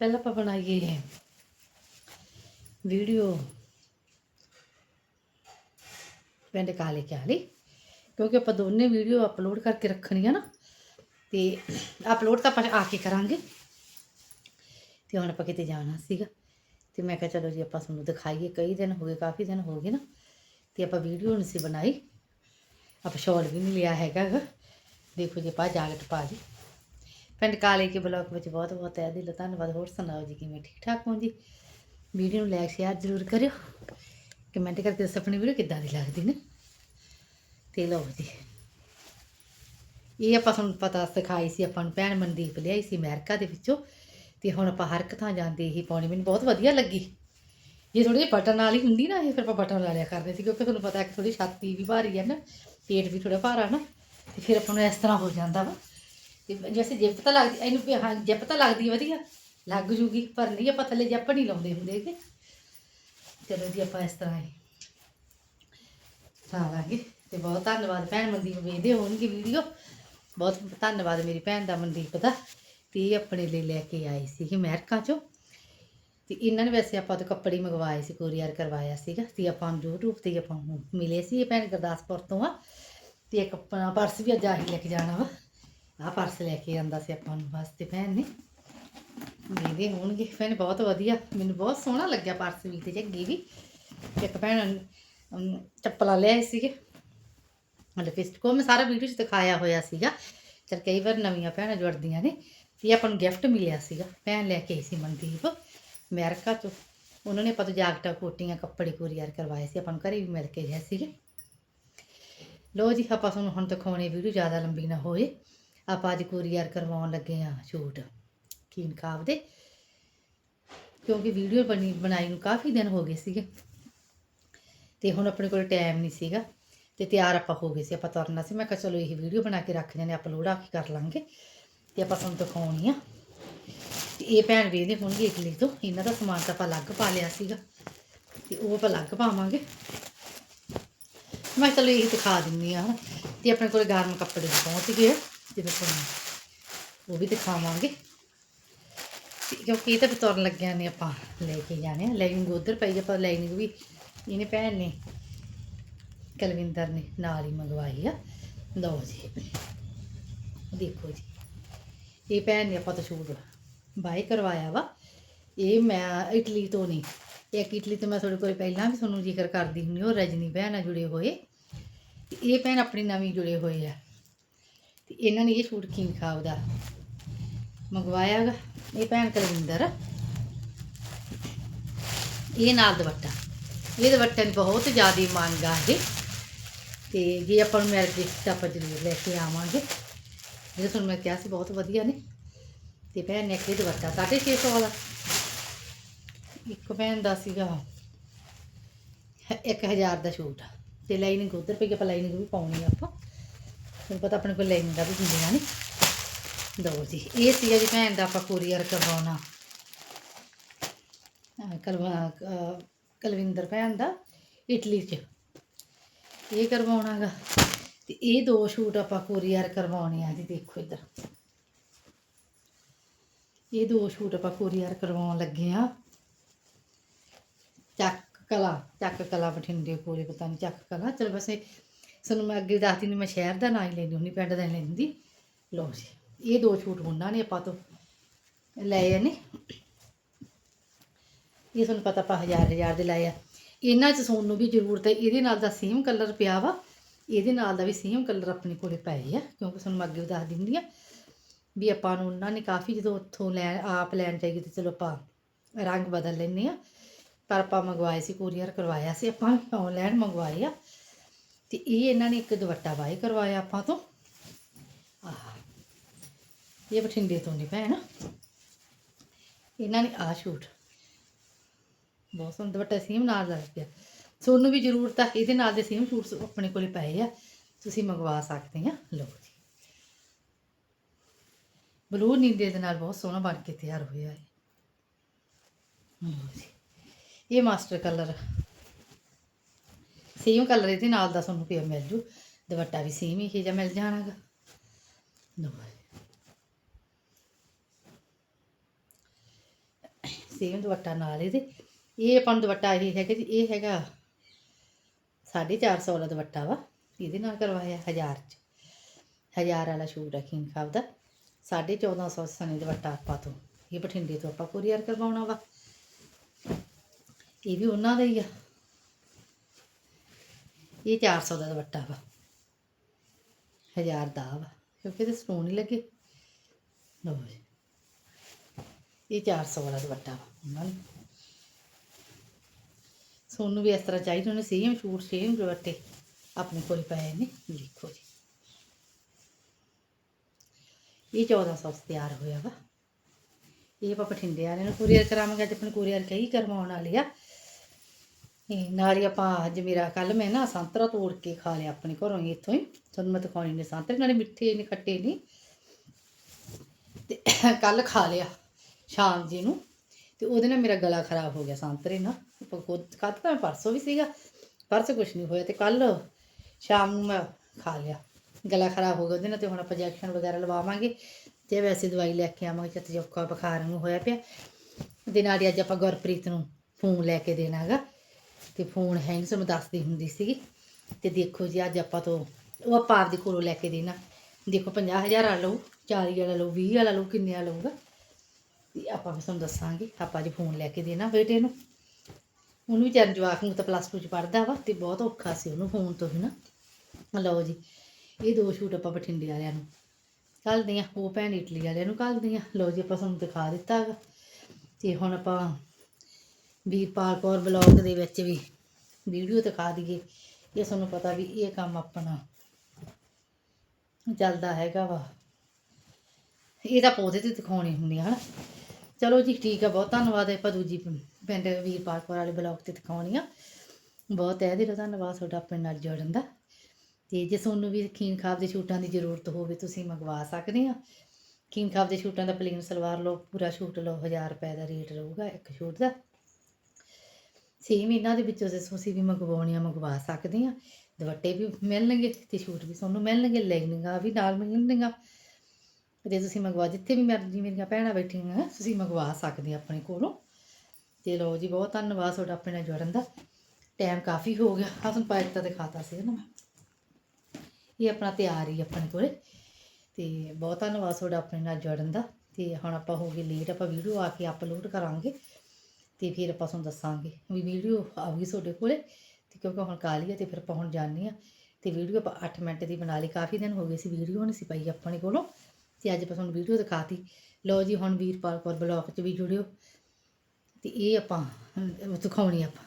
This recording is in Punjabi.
ਪਹਿਲਾਂ ਆਪਾਂ ਬਣਾਈਏ ਵੀਡੀਓ। ਪਿੰਡ ਕਾਲੇ ਕਾਲੀ ਕਿਉਂਕਿ ਆਪਾਂ ਦੋਨੇ ਵੀਡੀਓ ਅਪਲੋਡ ਕਰਕੇ ਰੱਖਣੀ ਆ ਨਾ, ਤੇ ਅਪਲੋਡ ਤਾਂ ਆਪਾਂ ਆ ਕੇ ਕਰਾਂਗੇ। ਤੇ ਹੁਣ ਆਪਾਂ ਕਿਤੇ ਜਾਣਾ ਸੀਗਾ, ਤੇ ਮੈਂ ਕਿਹਾ ਚਲੋ ਜੀ ਆਪਾਂ ਤੁਹਾਨੂੰ ਦਿਖਾਈਏ, ਕਈ ਦਿਨ ਹੋ ਗਏ, ਕਾਫੀ ਦਿਨ ਹੋ ਗਏ ਨਾ, ਤੇ ਆਪਾਂ ਵੀਡੀਓ ਨਹੀਂ ਸੀ ਬਣਾਈ। ਆਪਾਂ ਸ਼ਾਰਟ ਵੀ ਨਹੀਂ ਲਿਆ ਹੈਗਾ ਗਾ। ਦੇਖੋ ਜੀ ਪਾ ਜਾਗਟ ਪਾ ਲਈ। ਪਿੰਡ ਕਾਲੇ ਕੇ ਬਲੌਗ ਵਿੱਚ ਬਹੁਤ ਬਹੁਤ ਹੈ ਦਿਲ, ਧੰਨਵਾਦ। ਹੋਰ ਸੁਣਾਓ ਜੀ, ਕਿਵੇਂ ਠੀਕ ਠਾਕ ਹੋ ਜੀ? ਵੀਡੀਓ ਨੂੰ ਲਾਈਕ ਸ਼ੇਅਰ ਜ਼ਰੂਰ ਕਰਿਓ। ਕਮੈਂਟ ਕਰਕੇ ਦੱਸੋ ਆਪਣੀ ਵੀਡੀਓ ਕਿੱਦਾਂ ਦੀ ਲੱਗਦੀ ਨੇ। ਤੇ ਲਓ ਜੀ। ਇਹ ਆਪਾਂ ਤੁਹਾਨੂੰ ਪਤਾ ਸਿਖਾਈ ਸੀ, ਆਪਾਂ ਨੂੰ ਭੈਣ ਮਨਦੀਪ ਲਿਆਈ ਸੀ ਅਮਰੀਕਾ ਦੇ ਵਿੱਚੋਂ। ਤੇ ਹੁਣ ਆਪਾਂ ਹਰ ਇੱਕ ਥਾਂ ਜਾਂਦੇ ਹੀ ਪਾਉਣੀ ਮੈਨੂੰ ਬਹੁਤ ਵਧੀਆ ਲੱਗੀ। ਜੇ ਥੋੜੀ ਜਿਹੀ ਬਟਨ ਵਾਲੀ ਹੁੰਦੀ ਨਾ, ਇਹ ਫਿਰ ਆਪਾਂ ਬਟਨ ਲਾ ਲਿਆ ਕਰਦੇ ਸੀ, ਕਿਉਂਕਿ ਤੁਹਾਨੂੰ ਪਤਾ ਕਿ ਥੋੜੀ ਛਾਤੀ ਵੀ ਭਾਰੀ ਹੈ ਨਾ, ਪੇਟ ਵੀ ਥੋੜਾ ਭਾਰਾ ਨਾ, ਤੇ ਫਿਰ ਆਪਾਂ ਨੂੰ ਇਸ ਤਰ੍ਹਾਂ ਹੋ ਜਾਂਦਾ ਵਾ। ਤੇ ਜੈਸੇ ਜਿਪ ਤਾਂ ਲੱਗਦੀ ਇਹਨੂੰ ਵੀ ਹਾਂ ਜਿਪ ਤਾਂ ਲੱਗਦੀ ਹੈ ਵਧੀਆ, ਲੱਗ ਜੂਗੀ, ਪਰ ਨਹੀਂ, ਆਪਾਂ ਥੱਲੇ ਜਿਪ ਨਹੀਂ ਲਾਉਂਦੇ ਹੁੰਦੇ ਕਿ ਚਲੋ ਜੀ, ਆਪਾਂ ਇਸ ਤਰ੍ਹਾਂ ਹੀ ਲਾਵਾਂਗੇ ਤੇ ਬਹੁਤ ਧੰਨਵਾਦ ਭੈਣ ਮਨਦੀਪ ਵੇਖਦੇ ਹੋਣਗੇ ਵੀਡੀਓ। ਬਹੁਤ ਧੰਨਵਾਦ ਮੇਰੀ ਭੈਣ ਦਾ ਮਨਦੀਪ ਦਾ। ਤੇ ਇਹ ਆਪਣੇ ਲਈ ਲੈ ਕੇ ਆਈ ਸੀ ਅਮਰੀਕਾ ਚੋਂ। ਤੇ ਇਹਨਾਂ ਨੇ ਵੈਸੇ ਆਪਾਂ ਤੋਂ ਕੱਪੜੇ ਮੰਗਵਾਏ ਸੀ, ਕੋਰੀਅਰ ਕਰਵਾਇਆ ਸੀਗਾ। ਤੇ ਆਪਾਂ ਨੂੰ YouTube ਤੇ ਆਪਾਂ ਮਿਲੇ ਸੀ ਇਹ ਭੈਣ ਗੁਰਦਾਸਪੁਰ ਤੋਂ ਆ। ਤੇ ਇੱਕ ਆਪਣਾ ਪਰਸ ਵੀ ਅੱਜ ਆਹੀ ਲੈ ਕੇ ਜਾਣਾ ਵਾ। ਆਹ ਪਰਸ ਲੈ ਕੇ ਆਂਦਾ ਸੀ ਆਪਾਂ ਨੂੰ ਵਾਸਤੇ ਭੈਣ ਨੇ। ਮੇਦੇ ਹੋਣਗੇ। ਭੈਣ ਬਹੁਤ ਵਧੀਆ। ਮੈਨੂੰ ਬਹੁਤ ਸੋਹਣਾ ਲੱਗਿਆ ਪਰਸ ਵੀ ਤੇ ਜੱਗੀ ਵੀ ਇੱਕ ਭੈਣ ਅਮ, ਚੱਪਲਾਂ ਲਿਆਏ ਸੀਗੇ। ਲਿਪਸਟਿਕ ਉਹ ਮੈਂ ਸਾਰਾ ਵੀਡੀਓ 'ਚ ਦਿਖਾਇਆ ਹੋਇਆ ਸੀਗਾ। ਚਲ ਕਈ ਵਾਰ ਨਵੀਆਂ ਭੈਣਾਂ ਜੁੜਦੀਆਂ ਨੇ। ਵੀ ਆਪਾਂ ਨੂੰ ਗਿਫਟ ਮਿਲਿਆ ਸੀਗਾ। ਭੈਣ ਲੈ ਕੇ ਆਈ ਸੀ ਮਨਦੀਪ ਅਮਰੀਕਾ ਤੋਂ ਉਹਨਾਂ ਨੇ ਆਪਾਂ ਤੋਂ ਜਾਕਟਾਂ ਕੋਟੀਆਂ ਕੱਪੜੇ ਕੋਰੀਅਰ ਕਰਵਾਏ ਸੀ। ਆਪਾਂ ਨੂੰ ਘਰੇ ਵੀ ਮਿਲ ਕੇ ਗਏ ਸੀਗੇ। ਲੋ ਜੀ ਆਪਾਂ ਤੁਹਾਨੂੰ ਹੁਣ ਦਿਖਾਉਣੀ ਵੀਡੀਓ ਜ਼ਿਆਦਾ ਲੰਬੀ ਨਾ ਹੋਏ। ਆਪਾਂ ਅੱਜ ਕੋਰੀਅਰ ਕਰਵਾਉਣ ਲੱਗੇ ਆ ਸ਼ੂਟ ਕੀਨ ਕਾਵ ਦੇ। ਕਿਉਂਕਿ ਵੀਡੀਓ ਬਣੀ, ਬਣਾਈ ਨੂੰ ਕਾਫੀ ਦਿਨ ਹੋ ਗਏ ਸੀਗੇ। ਤੇ ਹੁਣ ਆਪਣੇ ਕੋਲ ਟਾਈਮ ਨਹੀਂ ਸੀਗਾ। ਤੇ ਤਿਆਰ ਆਪਾਂ ਹੋ ਗਏ ਸੀ, ਆਪਾਂ ਤੁਰਨਾ ਸੀ। ਮੈਂ ਕਿਹਾ ਚਲੋ ਇਹ ਵੀਡੀਓ ਬਣਾ ਕੇ ਰੱਖ ਜਾਂਦੇ ਅਪਲੋਡ ਆ ਕੇ ਕਰ ਲਾਂਗੇ। ਤੇ ਆਪਾਂ ਤੁਹਾਨੂੰ ਦਿਖਾਉਣੀ ਆ। ਤੇ ਇਹ ਭੈਣ ਵੀ ਵੇਖਦੇ ਹੋਣਗੇ ਇਟਲੀ ਤੋਂ, ਇਹਨਾਂ ਦਾ ਸਮਾਨ ਤਾਂ ਆਪਾਂ ਅਲੱਗ ਪਾ ਲਿਆ ਸੀਗਾ। ਤੇ ਉਹ ਆਪਾਂ ਅਲੱਗ ਪਾਵਾਂਗੇ। ਮੈਂ ਚਲੋ ਇਹ ਦਿਖਾ ਦਿੰਨੀ ਆ। ਤੇ ਆਪਣੇ ਕੋਲ ਗਰਮ ਕੱਪੜੇ ਵੀ ਪਹੁੰਚ ਗਏ ਜਦੋਂ ਤੁਹਾਨੂੰ ਉਹ ਵੀ ਦਿਖਾਵਾਂਗੇ। ਕਿਉਂਕਿ ਇਹ ਤਾਂ ਵੀ ਤੁਰਨ ਲੱਗਿਆ ਨੇ ਆਪਾਂ ਲੈ ਕੇ ਜਾਣੇ ਆ। ਲਾਈਨਿੰਗ ਉਧਰ ਪਈ ਆਪਾਂ ਲਾਈਨਿੰਗ ਵੀ ਇਹਨੇ ਭੈਣ ਨੇ, ਕਲਵਿੰਦਰ ਨੇ ਨਾਲ ਹੀ ਮੰਗਵਾਈ ਆ। ਲਓ ਜੀ। ਦੇਖੋ ਜੀ। ਇਹ ਭੈਣ ਨੇ ਆਪਾਂ ਤੋਂ ਸ਼ੂਟ ਬਾਈ ਕਰਵਾਇਆ ਵਾ। ਇਹ ਮੈਂ ਇਟਲੀ ਤੋਂ ਨਹੀਂ ਇੱਕ ਇਟਲੀ ਤੋਂ ਮੈਂ ਤੁਹਾਡੇ ਕੋਲ ਪਹਿਲਾਂ ਵੀ ਤੁਹਾਨੂੰ ਜ਼ਿਕਰ ਕਰਦੀ ਹੁੰਦੀ ਉਹ ਰਜਨੀ ਭੈਣ ਨਾਲ ਜੁੜੇ ਹੋਏ। ਇਹ ਭੈਣ ਆਪਣੀ ਨਵੀਂ ਜੁੜੇ ਹੋਏ ਆ। ਤੇ ਇਹਨਾਂ ਨੇ ਇਹ ਸ਼ੂਟ ਕਿੰਗ ਖਾਬ ਦਾ ਮੰਗਵਾਇਆ ਗਾ ਇਹ ਭੈਣ ਕਲਵਿੰਦਰ। ਇਹ ਨਾਲ ਦੁਪੱਟਾ। ਇਹ ਦੁਪੱਟੇ ਦੀ ਬਹੁਤ ਜ਼ਿਆਦਾ ਮੰਗ ਆ ਇਹ। ਤੇ ਜੇ ਆਪਾਂ ਨੂੰ ਮਿਲ ਜੇ ਆਪਾਂ ਜ਼ਰੂਰ ਲੈ ਕੇ ਆਵਾਂਗੇ। ਜਿਹੜੇ ਤੁਹਾਨੂੰ ਮੈਂ ਕਿਹਾ ਸੀ, ਬਹੁਤ ਵਧੀਆ ਨੇ। ਤੇ ਭੈਣ ਨੇ ਇੱਕ ਇਹ ਦੁਪੱਟਾ 650 ਦਾ ਇੱਕ ਭੈਣ ਦਾ ਸੀਗਾ 1000 ਦਾ ਸ਼ੂਟ। ਤੇ ਲਾਈਨਿੰਗ ਉਧਰ ਪਈ ਆਪਾਂ ਲਾਈਨਿੰਗ ਵੀ ਪਾਉਣੀ ਆਪਾਂ। ਤੁਹਾਨੂੰ ਪਤਾ ਆਪਣੇ ਕੋਲ ਲਾਈਨਿੰਗ ਵੀ ਹੁੰਦੀਆਂ ਨੇ। ਦੋ ਜੀ, ਇਹ ਸੀਗਾ ਜੀ ਭੈਣ ਦਾ ਆਪਾਂ ਕੋਰੀਅਰ ਕਰਵਾਉਣਾ। ਕਲਵਾ ਕਲਵਿੰਦਰ ਭੈਣ ਦਾ ਇਟਲੀ 'ਚ। ਇਹ ਕਰਵਾਉਣਾਗਾ। ਤੇ ਇਹ ਦੋ ਸ਼ੂਟ ਆਪਾਂ ਕੋਰੀਅਰ ਕਰਵਾਉਣੇ ਆ ਜੀ, ਦੇਖੋ ਇੱਧਰ। ਇਹ ਦੋ ਸ਼ੂਟ ਆਪਾਂ ਕੋਰੀਅਰ ਕਰਵਾਉਣ ਲੱਗੇ ਆ। ਚੱਕ ਕਲਾ ਚੱਕ ਕਲਾ ਬਠਿੰਡੇ ਕੋਲੇ, ਪਤਾ ਨਹੀਂ ਚੱਕ ਕਲਾ, ਚਲ ਵੈਸੇ ਸਾਨੂੰ ਮੈਂ ਅੱਗੇ ਦੱਸਦੀ ਨਹੀਂ ਮੈਂ ਸ਼ਹਿਰ ਦਾ ਨਾਂ ਹੀ ਲੈਂਦੀ ਹੁੰਦੀ, ਪਿੰਡ ਦਾ ਨਹੀਂ ਲੈਂਦੀ ਲਓ ਜੀ, ਇਹ ਦੋ ਸ਼ੂਟ ਉਹਨਾਂ ਨੇ ਆਪਾਂ ਤੋਂ, ਲਏ ਨੇ। ਇਹ ਤੁਹਾਨੂੰ ਪਤਾ ਆਪਾਂ ਹਜ਼ਾਰ ਹਜ਼ਾਰ ਦੇ ਲਾਏ ਆ। ਇਹਨਾਂ 'ਚ ਸੋਨੂੰ ਵੀ ਜ਼ਰੂਰਤ ਹੈ, ਇਹਦੇ ਨਾਲ ਦਾ ਸੇਮ ਕਲਰ ਪਿਆ ਵਾ, ਇਹਦੇ ਨਾਲ ਦਾ ਵੀ ਸੇਮ ਕਲਰ ਆਪਣੇ ਕੋਲੇ ਪਏ ਆ, ਕਿਉਂਕਿ ਤੁਹਾਨੂੰ ਮੈਂ ਅੱਗੇ ਦੱਸ ਦਿੰਦੀ ਆ ਵੀ ਆਪਾਂ ਨੂੰ ਉਹਨਾਂ ਨੇ ਕਾਫੀ ਜਦੋਂ ਉੱਥੋਂ ਲੈ, ਆਪ ਲੈਣ ਜਾਈਏ ਤੇ ਚਲੋ ਆਪਾਂ ਰੰਗ ਬਦਲ ਲੈਂਦੇ ਆ, ਪਰ ਆਪਾਂ ਮੰਗਵਾਏ ਸੀ ਕੋਰੀਅਰ ਕਰਵਾਇਆ ਸੀ, ਆਪਾਂ ਆਨਲਾਈਨ ਮੰਗਵਾਏ ਆ। ਤੇ ਇਹ ਇਹਨਾਂ ਨੇ ਇੱਕ ਦੁਪੱਟਾ ਬਾਈ ਕਰਵਾਇਆ ਆਪਾਂ ਤੋਂ। ਆਹ, ਇਹ ਬਠਿੰਡੇ ਤੋਂ ਨਹੀਂ ਭੈਣ। ਇਹਨਾਂ ਨੇ ਆ ਸ਼ੂਟ ਬਹੁਤ ਸੋਹਣਾ ਦੁਪੱਟਾ ਸੇਮ ਨਾਲ ਦਾ ਪਿਆ। ਤੁਹਾਨੂੰ ਵੀ ਜ਼ਰੂਰਤ ਆ, ਇਹਦੇ ਨਾਲ ਦੇ ਸੇਮ ਸੂਟਸ ਆਪਣੇ ਕੋਲੇ ਪਏ ਆ। ਤੁਸੀਂ ਮੰਗਵਾ ਸਕਦੇ ਆ। ਲਓ ਜੀ। ਬਲੂ ਨੀਲੇ ਦੇ ਨਾਲ ਬਹੁਤ ਸੋਹਣਾ ਬਣ ਕੇ ਤਿਆਰ ਹੋਇਆ ਹੈ ਇਹ ਮਾਸਟਰ ਕਲਰ ਸੇਮ ਕਲਰ ਇਹਦੇ ਨਾਲ ਦਾ ਤੁਹਾਨੂੰ ਪਿਆ ਮਿਲ ਜੂ। ਦੁਪੱਟਾ ਵੀ ਸੇਮ ਹੀ ਜਿਹਾ ਮਿਲ ਜਾਣਾਗਾ। ਲਓ ਸੇਮ ਦੁਪੱਟਾ ਨਾਲ ਇਹਦੇ। ਇਹ ਆਪਾਂ ਨੂੰ ਦੁਪੱਟਾ ਇਹ ਹੈਗਾ ਜੀ, ਇਹ ਹੈਗਾ 450 ਵਾਲਾ ਦੁਪੱਟਾ ਵਾ। ਇਹਦੇ ਨਾਲ ਕਰਵਾਇਆ 1000 ਚ। 1000 ਵਾਲਾ ਸ਼ੂਟ ਹੈ ਕਿੰਗ ਖਾਬ ਦਾ। 1450 ਸਨੇ ਦੁਪੱਟਾ ਆਪਾਂ ਤੋਂ। ਇਹ ਬਠਿੰਡੇ ਤੋਂ ਆਪਾਂ ਕੁਰੀਅਰ ਕਰਵਾਉਣਾ ਵਾ। ਇਹ ਵੀ ਉਹਨਾਂ ਦਾ ਹੀ ਆ। ਇਹ 400 ਦਾ ਦੁਪੱਟਾ ਵਾ। 1000 ਦਾ ਵਾ। ਕਿਉਂਕਿ ਇਹਦੇ ਸਟੋਨ ਹੀ ਲੱਗੇ। ਲਓ ਜੀ। ਇਹ 400 ਵਾਲਾ ਦੁਪੱਟਾ ਵਾ। ਉਹਨਾਂ ਨੂੰ ਸੋਨੂੰ ਵੀ ਇਸ ਤਰ੍ਹਾਂ ਚਾਹੀਦਾ ਉਹਨੇ ਸੇਮ ਸ਼ੂਟ ਸੇਮ ਦੁਪੱਟੇ। ਆਪਣੇ ਕੋਲ ਪਏ ਨੇ। ਦੇਖੋ ਜੀ। ਇਹ 1400 ਚ ਤਿਆਰ ਹੋਇਆ ਵਾ। ਇਹ ਆਪਾਂ ਬਠਿੰਡੇ ਵਾਲਿਆਂ ਨੂੰ ਕੁਰੀਅਰ ਕਰਾਵਾਂਗੇ। ਅੱਜ ਆਪਣੇ ਕੁਰੀਅਰ ਕਈ ਕਰਵਾਉਣ ਵਾਲੇ ਆ। ਇਹ ਨਾਲ ਹੀ ਆਪਾਂ ਅੱਜ ਮੇਰਾ ਕੱਲ ਮੈਂ ਨਾ ਸੰਤਰਾ ਤੋੜ ਕੇ ਖਾ ਲਿਆ ਆਪਣੇ ਘਰੋਂ ਹੀ, ਇੱਥੋਂ ਹੀ। ਤੁਹਾਨੂੰ ਮੈਂ ਦਿਖਾਉਣੀ ਨੇ ਸੰਤਰੇ, ਨਾਲੇ ਮਿੱਠੇ ਨੇ ਖੱਟੇ ਨਹੀਂ। ਤੇ ਕੱਲ ਖਾ ਲਿਆ ਸ਼ਾਮ ਜੀ ਨੂੰ। ਤੇ ਉਹਦੇ ਨਾਲ ਮੇਰਾ ਗਲਾ ਖਰਾਬ ਹੋ ਗਿਆ ਸੰਤਰੇ ਨਾਲ। ਕੱਦ ਤਾਂ ਪਰਸੋਂ ਵੀ ਸੀਗਾ, ਪਰਸੋਂ ਕੁਝ ਨਹੀਂ ਹੋਇਆ। ਤੇ ਕੱਲ ਸ਼ਾਮ ਨੂੰ ਮੈਂ ਖਾ ਲਿਆ। ਗਲਾ ਖਰਾਬ ਹੋ ਗਿਆ ਉਹਦੇ ਨਾਲ ਤੇ ਹੁਣ ਆਪਾਂ ਇੰਜੈਕਸ਼ਨ ਵਗੈਰਾ ਲਵਾਵਾਂਗੇ। ਤੇ ਵੈਸੇ ਦਵਾਈ ਲੈ ਕੇ ਆਵਾਂਗੇ, ਚੱਤ ਜੋਕਾ ਬੁਖਾਰ ਨੂੰ ਹੋਇਆ ਪਿਆ। ਦੇ ਨਾਲ ਹੀ ਅੱਜ ਆਪਾਂ ਗੁਰਪ੍ਰੀਤ ਨੂੰ ਫੋਨ ਲੈ ਕੇ ਦੇਣਾਗਾ ਤੇ ਫੋਨ ਹੈ ਨਹੀਂ ਸਾਨੂੰ ਦੱਸਦੀ ਹੁੰਦੀ ਸੀਗੀ। ਤੇ ਦੇਖੋ ਜੀ, ਅੱਜ ਆਪਾਂ ਤੋਂ ਉਹ ਆਪਾਂ ਆਪਦੇ ਕੋਲੋਂ ਲੈ ਕੇ ਦੇਣਾ। ਦੇਖੋ 50000 ਵਾਲਾ ਲਊ 40 ਵਾਲਾ ਲਊ 20 ਵਾਲਾ ਲਊ, ਕਿੰਨੇ ਵਾਲਾ ਲਊਗਾ? ਤੇ ਆਪਾਂ ਵੀ ਤੁਹਾਨੂੰ ਦੱਸਾਂਗੇ, ਆਪਾਂ ਅੱਜ ਫੋਨ ਲੈ ਕੇ ਦੇਣਾ ਬੇਟੇ ਨੂੰ। ਉਹਨੂੰ ਵੀ ਚਰਨ ਜਵਾਕ ਨੂੰ ਤਾਂ ਪਲੱਸ 2 ਚ ਪੜਦਾ ਵਾ, ਤੇ ਬਹੁਤ ਔਖਾ ਸੀ ਉਹਨੂੰ ਫੋਨ ਤੋਂ ਹੀ ਨਾ ਲਓ ਜੀ, ਇਹ ਦੋ ਸ਼ੂਟ ਆਪਾਂ ਬਠਿੰਡੇ ਵਾਲਿਆਂ ਨੂੰ ਕੱਲ ਦੀਆਂ, ਉਹ ਭੈਣ ਇਟਲੀ ਵਾਲਿਆਂ ਨੂੰ ਕੱਲ ਦੀਆਂ। ਲਓ ਜੀ, ਆਪਾਂ ਤੁਹਾਨੂੰ ਦਿਖਾ ਦਿੱਤਾ ਹੈਗਾ ਤੇ ਹੁਣ ਆਪਾਂ ਵੀਰਪਾਲ ਕੌਰ ਬਲੌਗ ਦੇ ਵਿੱਚ ਵੀ ਵੀਡੀਓ ਦਿਖਾ ਦਈਏ। ਇਹ ਤੁਹਾਨੂੰ ਪਤਾ ਵੀ ਇਹ ਕੰਮ ਆਪਣਾ ਚੱਲਦਾ ਹੈਗਾ ਵਾ। ਇਹ ਤਾਂ ਪੌਦੇ ਤੇ ਦਿਖਾਉਣੇ ਹੁੰਦੇ ਆ, ਹਨਾ। ਚਲੋ ਜੀ, ਠੀਕ ਆ, ਬਹੁਤ ਧੰਨਵਾਦ। ਹੈ ਆਪਾਂ ਦੂਜੀ ਪਿੰਡ ਵੀਰਪਾਲ ਕੌਰ ਵਾਲੇ ਬਲੌਗ ਤੇ ਦਿਖਾਉਣੀ ਆ। ਬਹੁਤ ਤਹਿ ਦਿਲੋਂ ਧੰਨਵਾਦ ਤੁਹਾਡਾ ਆਪਣੇ ਨਾਲ ਜੁੜਨ ਦਾ। ਤੇ ਜੇ ਤੁਹਾਨੂੰ ਵੀ ਖੀਨ ਖਾਬ ਦੇ ਛੂਟਾਂ ਦੀ ਜ਼ਰੂਰਤ ਹੋਵੇ, ਤੁਸੀਂ ਮੰਗਵਾ ਸਕਦੇ ਆ। ਖੀਨ ਖਾਬ ਦੇ ਛੂਟਾਂ ਦਾ ਪਲੇਨ ਸਲਵਾਰ ਲਓ, ਪੂਰਾ ਛੂਟ ਲਓ 1000 ਰੁਪਏ ਦਾ ਰੇਟ ਰਹੂਗਾ ਇੱਕ ਛੂਟ ਦਾ। ਸੇਮ ਇਹਨਾਂ ਦੇ ਵਿੱਚੋਂ ਜੇ ਤੁਸੀਂ ਵੀ ਮੰਗਵਾਉਣੀਆਂ ਮੰਗਵਾ ਸਕਦੇ ਆ। ਦੁਪੱਟੇ ਵੀ ਮਿਲਣਗੇ ਤੇ ਛੂਟ ਵੀ ਤੁਹਾਨੂੰ ਮਿਲਣਗੇ ਲੈਗਿੰਗਾਂ ਵੀ ਨਾਲ ਮਿਲਣਗੀਆਂ ਜੇ ਤੁਸੀਂ ਮੰਗਵਾ, ਜਿੱਥੇ ਵੀ ਮਰਜ਼ੀ ਮੇਰੀਆਂ ਭੈਣਾਂ ਬੈਠੀਆਂ ਤੁਸੀਂ ਮੰਗਵਾ ਸਕਦੇ ਆ ਆਪਣੇ ਕੋਲੋਂ। ਤੇ ਲਓ ਜੀ, ਬਹੁਤ ਧੰਨਵਾਦ ਤੁਹਾਡਾ ਆਪਣੇ ਨਾਲ ਜੁੜਨ ਦਾ। ਟਾਈਮ ਕਾਫੀ ਹੋ ਗਿਆ। ਆਹ ਤੁਹਾਨੂੰ ਪਾਇਕ ਤਾਂ ਦਿਖਾਤਾ ਸੀ ਨਾ ਮੈਂ। ਇਹ ਆਪਣਾ ਤਿਆਰ ਹੀ ਆਪਣੇ ਕੋਲੇ। ਤੇ ਬਹੁਤ ਧੰਨਵਾਦ ਤੁਹਾਡਾ ਆਪਣੇ ਨਾਲ ਜੁੜਨ ਦਾ। ਤੇ ਹੁਣ ਆਪਾਂ ਹੋ ਗਏ ਲੇਟ ਆਪਾਂ ਵੀਡੀਓ ਆ ਕੇ ਅਪਲੋਡ ਕਰਾਂਗੇ। ਤੇ ਫਿਰ ਆਪਾਂ ਤੁਹਾਨੂੰ ਦੱਸਾਂਗੇ ਵੀ ਵੀਡੀਓ ਆਊਗੀ ਤੁਹਾਡੇ ਕੋਲੇ ਤੇ ਕਿਉਂਕਿ ਹੁਣ ਕਾਲੀ ਆ ਤੇ ਫਿਰ ਆਪਾਂ ਹੁਣ ਜਾਣੇ ਆ ਤੇ ਵੀਡੀਓ ਆਪਾਂ 8 ਮਿੰਟ ਦੀ ਬਣਾ ਲਈ, ਕਾਫੀ ਦਿਨ ਹੋ ਗਏ ਸੀ ਵੀਡੀਓ ਨਹੀਂ ਸੀ ਪਾਈ ਆਪਣੇ ਕੋਲੋਂ ਤੇ ਅੱਜ ਆਪਾਂ ਤੁਹਾਨੂੰ ਵੀਡੀਓ ਦਿਖਾਤੀ। ਲਓ ਜੀ ਹੁਣ ਵੀਰਪਾਲ ਕੌਰ ਬਲੌਗ 'ਚ ਵੀ ਜੁੜਿਓ ਤੇ ਇਹ ਆਪਾਂ ਦਿਖਾਉਣੀ ਆਪਾਂ।